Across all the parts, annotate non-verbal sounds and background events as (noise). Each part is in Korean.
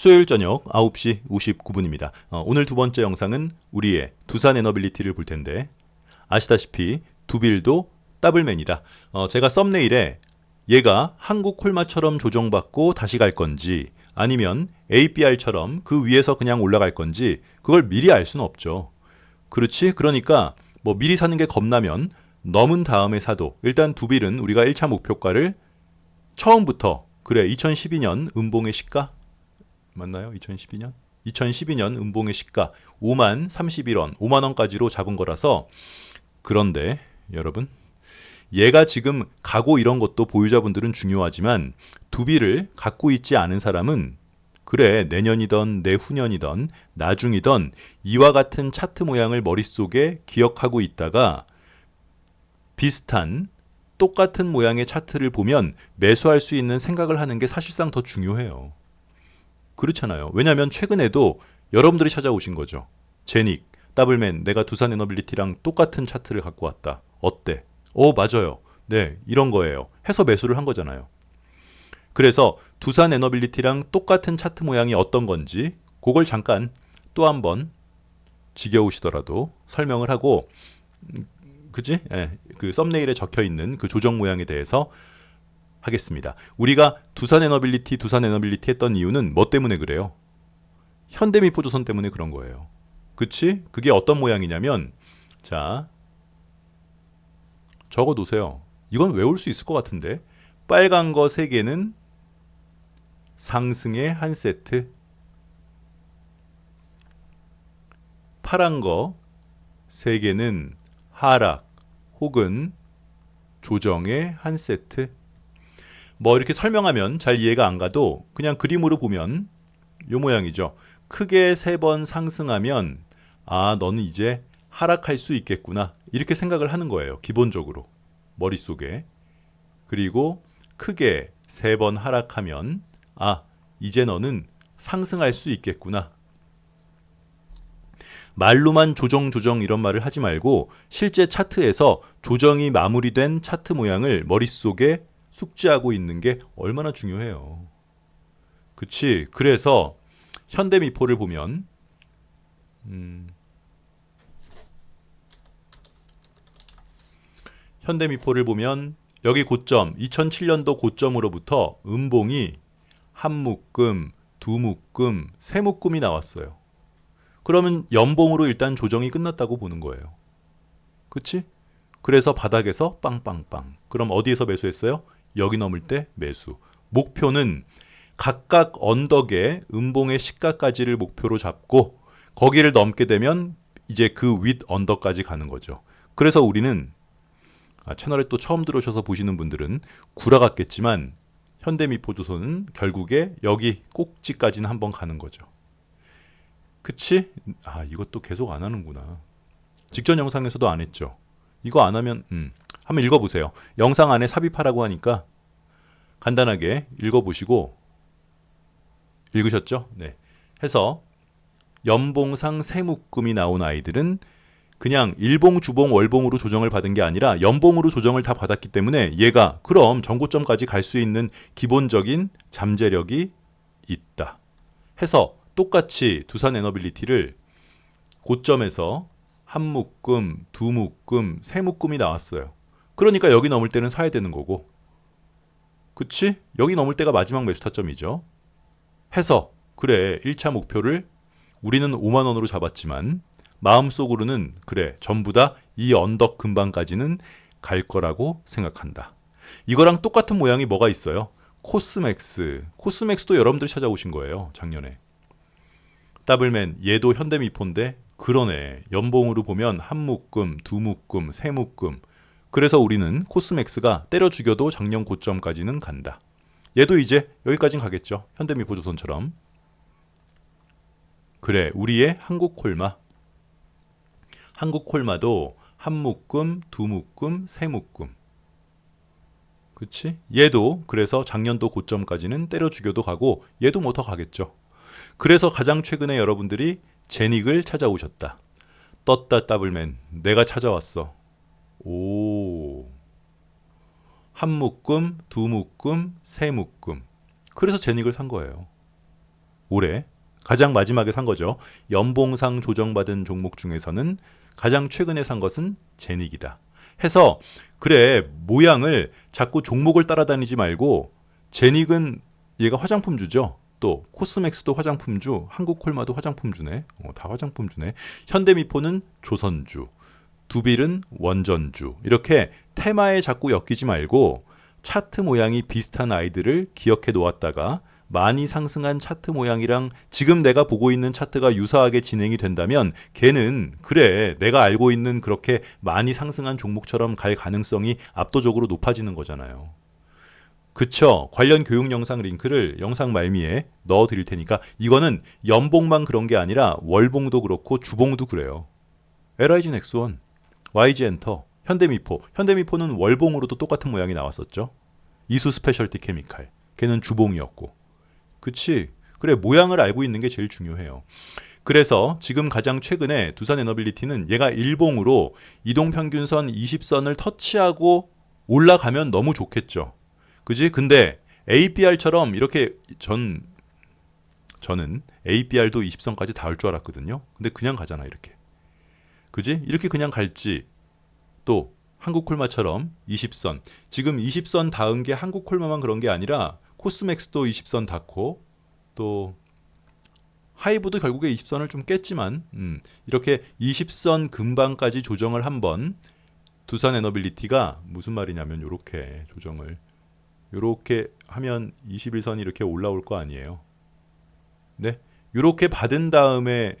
수요일 저녁 9시 59분입니다. 어, 오늘 두 번째 영상은 우리의 두산 에너빌리티를 볼 텐데 아시다시피 두빌도 더블맨이다. 어, 제가 썸네일에 얘가 한국 콜마처럼 조정받고 다시 갈 건지 아니면 APR처럼 그 위에서 그냥 올라갈 건지 그걸 미리 알 수는 없죠. 그렇지? 그러니까 뭐 미리 사는 게 겁나면 넘은 다음에 사도 일단 두빌은 우리가 1차 목표가를 처음부터 그래 2012년 음봉의 시가 맞나요? 2012년? 2012년 음봉의 시가 5만 31원, 5만 원까지로 잡은 거라서 그런데 여러분 얘가 지금 가고 이런 것도 보유자분들은 중요하지만 두비를 갖고 있지 않은 사람은 그래 내년이던 내후년이던 나중이던 이와 같은 차트 모양을 머릿속에 기억하고 있다가 비슷한 똑같은 모양의 차트를 보면 매수할 수 있는 생각을 하는 게 사실상 더 중요해요. 그렇잖아요. 왜냐하면 최근에도 여러분들이 찾아오신 거죠. 제닉, 더블맨, 내가 두산 에너빌리티랑 똑같은 차트를 갖고 왔다. 어때? 어, 맞아요. 네, 이런 거예요. 해서 매수를 한 거잖아요. 그래서 두산 에너빌리티랑 똑같은 차트 모양이 어떤 건지 그걸 잠깐 또 한번 지겨우시더라도 설명을 하고 음, 그지? 예, 그 썸네일에 적혀 있는 그 조정 모양에 대해서 하겠습니다. 우리가 두산 에너빌리티, 두산 에너빌리티 했던 이유는 뭐 때문에 그래요? 현대미포조선 때문에 그런 거예요. 그치? 그게 어떤 모양이냐면, 자, 적어 놓으세요. 이건 외울 수 있을 것 같은데. 빨간 거세 개는 상승의 한 세트. 파란 거세 개는 하락 혹은 조정의 한 세트. 뭐 이렇게 설명하면 잘 이해가 안 가도 그냥 그림으로 보면 요 모양이죠. 크게 세 번 상승하면 아, 너는 이제 하락할 수 있겠구나. 이렇게 생각을 하는 거예요. 기본적으로. 머릿속에. 그리고 크게 세 번 하락하면 아, 이제 너는 상승할 수 있겠구나. 말로만 조정 조정 이런 말을 하지 말고 실제 차트에서 조정이 마무리된 차트 모양을 머릿속에 숙지하고 있는 게 얼마나 중요해요. 그치? 그래서 현대미포를 보면 음, 현대미포를 보면 여기 고점 2007년도 고점으로부터 음봉이 한 묶음, 두 묶음, 세 묶음이 나왔어요. 그러면 연봉으로 일단 조정이 끝났다고 보는 거예요. 그치? 그래서 바닥에서 빵빵빵. 그럼 어디에서 매수했어요? 여기 넘을 때 매수. 목표는 각각 언덕의 음봉의 시가까지를 목표로 잡고 거기를 넘게 되면 이제 그 윗 언덕까지 가는 거죠. 그래서 우리는 아, 채널에 또 처음 들어오셔서 보시는 분들은 구라 같겠지만 현대미포조선은 결국에 여기 꼭지까지는 한번 가는 거죠. 그치? 아 이것도 계속 안 하는구나. 직전 영상에서도 안 했죠. 이거 안 하면 음, 한번 읽어보세요. 영상 안에 삽입하라고 하니까 간단하게 읽어보시고 읽으셨죠? 네. 해서 연봉상 세묶음이 나온 아이들은 그냥 일봉, 주봉, 월봉으로 조정을 받은 게 아니라 연봉으로 조정을 다 받았기 때문에 얘가 그럼 전고점까지 갈 수 있는 기본적인 잠재력이 있다. 해서 똑같이 두산 에너빌리티를 고점에서 한 묶음, 두 묶음, 세 묶음이 나왔어요. 그러니까 여기 넘을 때는 사야 되는 거고. 그치? 여기 넘을 때가 마지막 매수 타점이죠. 해서 그래 1차 목표를 우리는 5만 원으로 잡았지만 마음속으로는 그래 전부 다 이 언덕 근방까지는 갈 거라고 생각한다. 이거랑 똑같은 모양이 뭐가 있어요? 코스맥스. 코스맥스도 여러분들 찾아오신 거예요. 작년에. 더블맨 얘도 현대미포인데 그러네. 연봉으로 보면 한 묶음, 두 묶음, 세 묶음. 그래서 우리는 코스맥스가 때려 죽여도 작년 고점까지는 간다. 얘도 이제 여기까지는 가겠죠. 현대미포조선처럼. 그래, 우리의 한국콜마. 한국콜마도 한 묶음, 두 묶음, 세 묶음. 그치? 얘도 그래서 작년도 고점까지는 때려 죽여도 가고 얘도 뭐 더 가겠죠. 그래서 가장 최근에 여러분들이 제닉을 찾아오셨다. 떴다 더블맨 내가 찾아왔어. 오. 한 묶음, 두 묶음, 세 묶음. 그래서 제닉을 산 거예요. 올해 가장 마지막에 산 거죠. 연봉상 조정받은 종목 중에서는 가장 최근에 산 것은 제닉이다. 해서 그래 모양을 자꾸 종목을 따라다니지 말고 제닉은 얘가 화장품주죠. 또 코스맥스도 화장품주, 한국콜마도 화장품주네. 어, 다 화장품주네. 현대미포는 조선주, 두빌은 원전주. 이렇게 테마에 자꾸 엮이지 말고 차트 모양이 비슷한 아이들을 기억해 놓았다가 많이 상승한 차트 모양이랑 지금 내가 보고 있는 차트가 유사하게 진행이 된다면 걔는 그래 내가 알고 있는 그렇게 많이 상승한 종목처럼 갈 가능성이 압도적으로 높아지는 거잖아요. 그쵸. 관련 교육 영상 링크를 영상 말미에 넣어 드릴 테니까 이거는 연봉만 그런 게 아니라 월봉도 그렇고 주봉도 그래요. LIG 넥스원, YG 엔터, 현대미포. 현대미포는 월봉으로도 똑같은 모양이 나왔었죠. 이수 스페셜티 케미칼. 걔는 주봉이었고. 그치. 그래, 모양을 알고 있는 게 제일 중요해요. 그래서 지금 가장 최근에 두산 에너빌리티는 얘가 일봉으로 이동평균선 20선을 터치하고 올라가면 너무 좋겠죠. 그지? 근데 APR처럼 이렇게 전 저는 APR도 20선까지 닿을 줄 알았거든요. 근데 그냥 가잖아 이렇게. 그지? 이렇게 그냥 갈지 또 한국 콜마처럼 20선 지금 20선 닿은 게 한국 콜마만 그런 게 아니라 코스맥스도 20선 닿고 또 하이브도 결국에 20선을 좀 깼지만 음, 이렇게 20선 근방까지 조정을 한번 두산 에너빌리티가 무슨 말이냐면 이렇게 조정을 이렇게 하면 21선이 이렇게 올라올 거 아니에요. 네. 이렇게 받은 다음에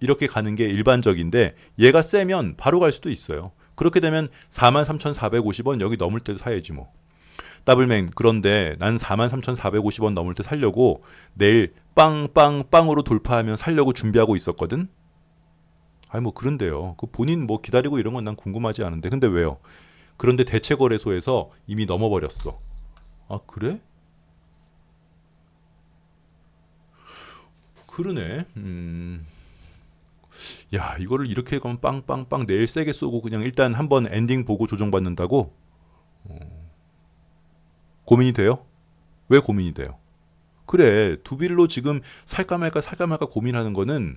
이렇게 가는 게 일반적인데 얘가 세면 바로 갈 수도 있어요. 그렇게 되면 43,450원 여기 넘을 때도 사야지 뭐. 더블맨 그런데 난 43,450원 넘을 때 살려고 내일 빵빵빵으로 돌파하면 살려고 준비하고 있었거든. 아니 뭐 그런데요. 그 본인 뭐 기다리고 이런 건 난 궁금하지 않은데. 근데 왜요? 그런데 대체 거래소에서 이미 넘어버렸어. 아 그래? 그러네. 음. 야 이거를 이렇게 가면 빵빵빵 내일 세게 쏘고 그냥 일단 한번 엔딩 보고 조정받는다고? 어. 고민이 돼요? 왜 고민이 돼요? 그래 두빌로 지금 살까 말까 살까 말까 고민하는 거는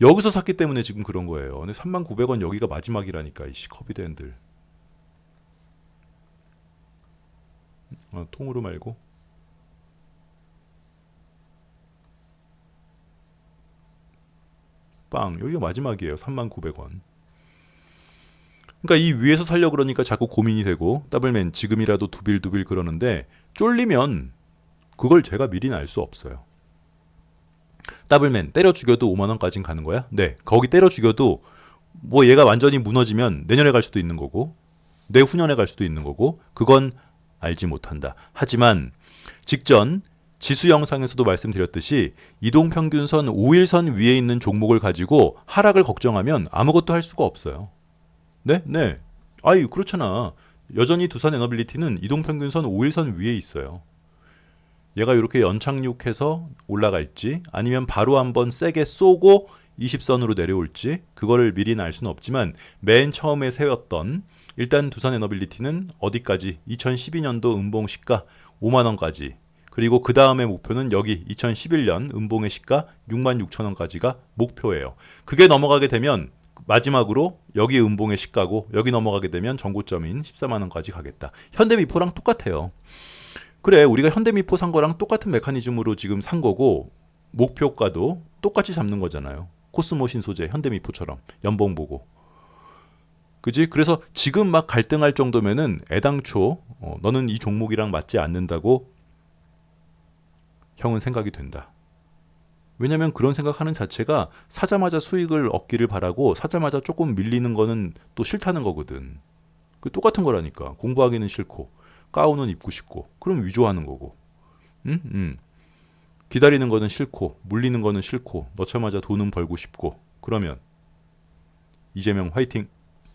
여기서 샀기 때문에 지금 그런 거예요. 근데 39,000원 여기가 마지막이라니까 이씨 커비드 핸들. 어, 통으로 말고 빵 여기가 마지막이에요 39,000원 그러니까 이 위에서 살려 그러니까 자꾸 고민이 되고 더블맨 지금이라도 두빌 두빌 그러는데 쫄리면 그걸 제가 미리는 알수 없어요 더블맨 때려 죽여도 5만 원까진 가는 거야? 네 거기 때려 죽여도 뭐 얘가 완전히 무너지면 내년에 갈 수도 있는 거고 내후년에 갈 수도 있는 거고 그건 알지 못한다. 하지만 직전 지수 영상에서도 말씀드렸듯이 이동 평균선 5일선 위에 있는 종목을 가지고 하락을 걱정하면 아무것도 할 수가 없어요. 네? 네. 아이, 그렇잖아. 여전히 두산 에너빌리티는 이동 평균선 5일선 위에 있어요. 얘가 이렇게 연착륙해서 올라갈지 아니면 바로 한번 세게 쏘고 20선으로 내려올지 그거를 미리는 알 수는 없지만 맨 처음에 세웠던 일단 두산 에너빌리티는 어디까지 2012년도 음봉 시가 5만 원까지 그리고 그 다음에 목표는 여기 2011년 음봉의 시가 6만 6천 원까지가 목표예요. 그게 넘어가게 되면 마지막으로 여기 음봉의 시가고 여기 넘어가게 되면 전고점인 14만 원까지 가겠다. 현대미포랑 똑같아요. 그래 우리가 현대미포 산 거랑 똑같은 메커니즘으로 지금 산 거고 목표가도 똑같이 잡는 거잖아요. 코스모신 소재 현대미포처럼 연봉 보고 그지? 그래서 지금 막 갈등할 정도면은 애당초 어, 너는 이 종목이랑 맞지 않는다고 형은 생각이 된다. 왜냐면 그런 생각하는 자체가 사자마자 수익을 얻기를 바라고 사자마자 조금 밀리는 거는 또 싫다는 거거든. 그 똑같은 거라니까. 공부하기는 싫고 가운은 입고 싶고 그럼 위조하는 거고. 응? 응. 기다리는 거는 싫고 물리는 거는 싫고 넣자마자 돈은 벌고 싶고 그러면 이재명 화이팅.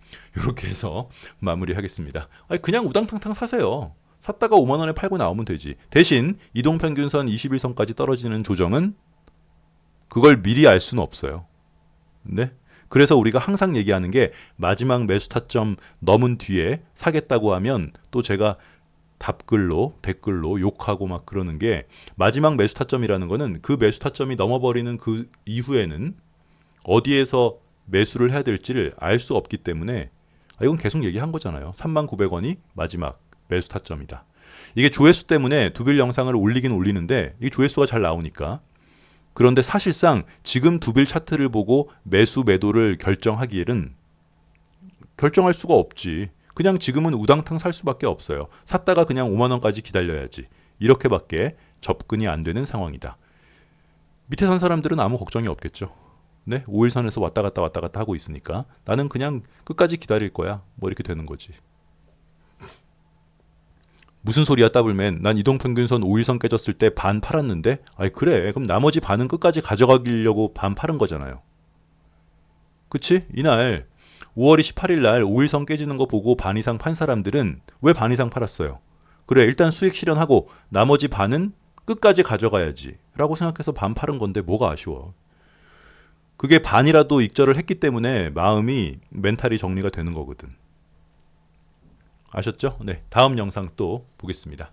(laughs) 이렇게 해서 마무리하겠습니다. 아니, 그냥 우당탕탕 사세요. 샀다가 5만 원에 팔고 나오면 되지. 대신 이동 평균선 21선까지 떨어지는 조정은 그걸 미리 알 수는 없어요. 네? 그래서 우리가 항상 얘기하는 게 마지막 매수 타점 넘은 뒤에 사겠다고 하면 또 제가 답글로 댓글로 욕하고 막 그러는 게 마지막 매수 타점이라는 거는 그 매수 타점이 넘어버리는 그 이후에는 어디에서 매수를 해야 될지를 알 수 없기 때문에 아, 이건 계속 얘기한 거잖아요. 39,000원이 마지막 매수 타점이다. 이게 조회수 때문에 두빌 영상을 올리긴 올리는데 이 조회수가 잘 나오니까 그런데 사실상 지금 두빌 차트를 보고 매수 매도를 결정하기에는 결정할 수가 없지. 그냥 지금은 우당탕 살 수밖에 없어요. 샀다가 그냥 5만 원까지 기다려야지. 이렇게밖에 접근이 안 되는 상황이다. 밑에 산 사람들은 아무 걱정이 없겠죠. 네, 5일선에서 왔다 갔다 왔다 갔다 하고 있으니까 나는 그냥 끝까지 기다릴 거야. 뭐 이렇게 되는 거지. 무슨 소리야 따블맨 난 이동평균선 5일선 깨졌을 때 반 팔았는데? 아이 그래. 그럼 나머지 반은 끝까지 가져가려고 반 팔은 거잖아요. 그치? 이날 5월 28일 날 5일선 깨지는 거 보고 반 이상 판 사람들은 왜 반 이상 팔았어요? 그래 일단 수익 실현하고 나머지 반은 끝까지 가져가야지 라고 생각해서 반 팔은 건데 뭐가 아쉬워? 그게 반이라도 익절을 했기 때문에 마음이 멘탈이 정리가 되는 거거든 아셨죠? 네 다음 영상 또 보겠습니다